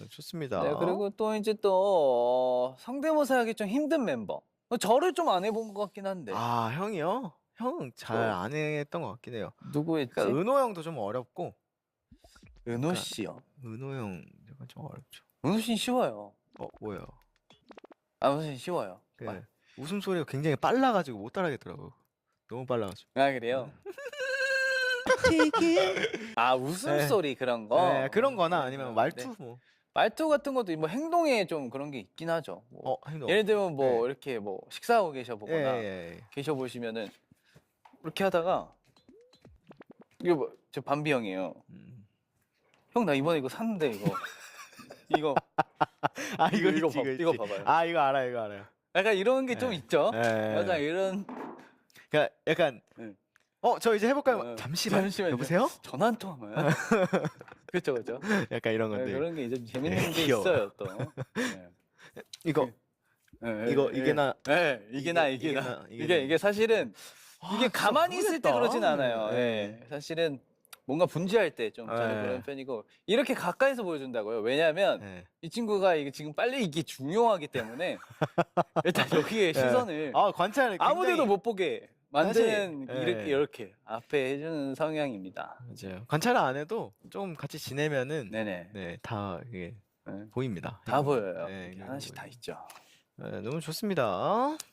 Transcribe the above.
네, 좋습니다. 네, 그리고 또 이제 또 어, 성대모사 하기 좀 힘든 멤버. 어, 저를 좀 안 해본 것 같긴 한데. 아 형이요? 형 잘 저- 안 했던 것 같긴 해요. 누구였지? 그러니까 은호 형도 좀 어렵고 은호 씨요. 은호 형 약간 좀 어렵죠. 은호 씨는 쉬워요. 어 뭐예요? 아, 은호 씨는 쉬워요. 그 아, 웃음 소리가 굉장히 빨라가지고 못 따라하겠더라고요. 너무 빨라가지고. 아 그래요? 아 웃음소리 그런 거. 네, 그런 거나 아니면 네. 말투 뭐. 말투 같은 것도 뭐 행동에 좀 그런 게 있긴 하죠. 뭐 어 행동. 예를 들면 뭐 네. 이렇게 뭐 식사하고 계셔 예, 보거나 예, 예. 계셔 보시면은 이렇게 하다가 이거 뭐, 저 밤비 형이에요. 음. 형 나 이번에 이거 샀는데 이거 이거 아 이거 이거 있지, 봐- 이거 있지. 봐봐요. 아 이거 알아 이거 알아요. 약간 이런 게좀 네. 있죠. 예. 약간 이런 그러니까 약간 네. 어저 이제 해볼까요? 어, 잠시만. 잠시만요. 여보세요? 전화 한 통하면 그렇죠 그렇죠. 약간 이런 건데. 그런 게좀 재밌는 네, 게 귀여워. 있어요 또. 네. 이거 네, 이거 네, 이게 네. 나 네, 이게 나 이게- 이게 이게 나 나, 이게 이게 나. 이게 사실은 이게 아, 가만히 진짜 있을 때 그러진. 않아요. 네. 예. 사실은 뭔가 분지할 때좀잘 네. 그런 편이고 이렇게 가까이서 보여준다고요. 왜냐하면 네. 이 친구가 이게 지금 빨리 이게 중요하기 때문에 일단 여기에 시선을 아 관찰 아무데도 못 보게 만드는 사실, 이렇게 예. 이렇게 앞에 해주는 성향입니다. 맞아요. 관찰을 안 해도 좀 같이 지내면은 네네. 네 다 이게 네. 보입니다. 다 보여요. 네, 이게 하나씩 다 보여요. 있죠. 네, 너무 좋습니다.